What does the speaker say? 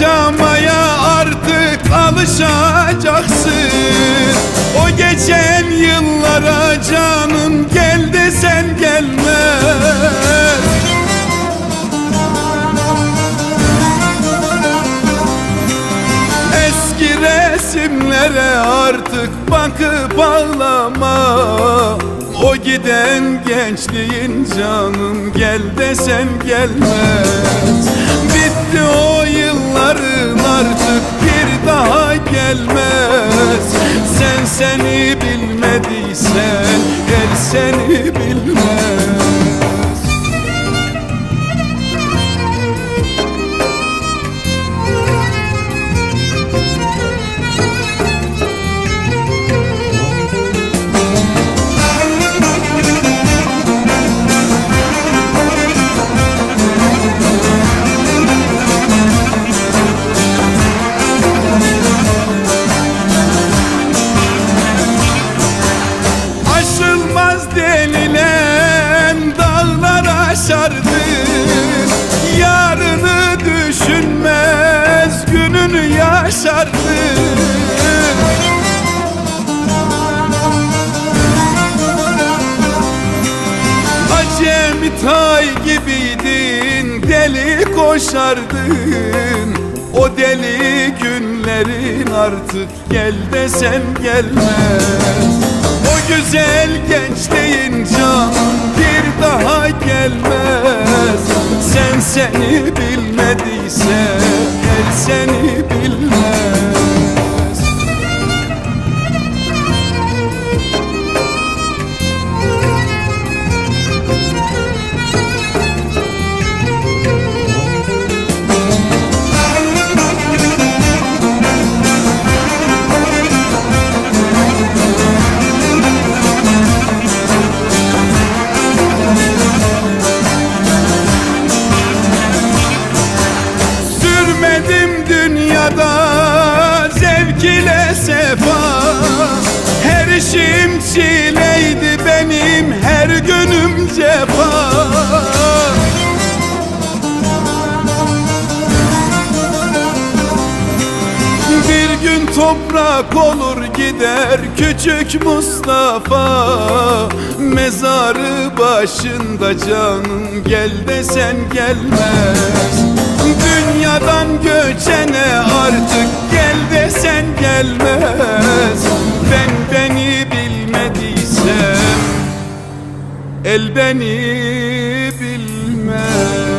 জামা resimlere artık bakıp ağlama? O giden gençliğin canım gel desen gelmez. Bitti o yılların artık dağlar aşardın Yarını düşünmez gününü yaşardın Acemi tay gibiydin deli koşardın. O deli günlerin artık gel desen gelmez. O güzel gençliğin daha gelmez. Sen seni bilmediysen el seni bilmez toprak olur gider küçük Mustafa. Mezarı başında canım gel desen gelmez. Dünyadan göçene artık gel desen gelmez. Ben beni bilmediysem el beni bilmez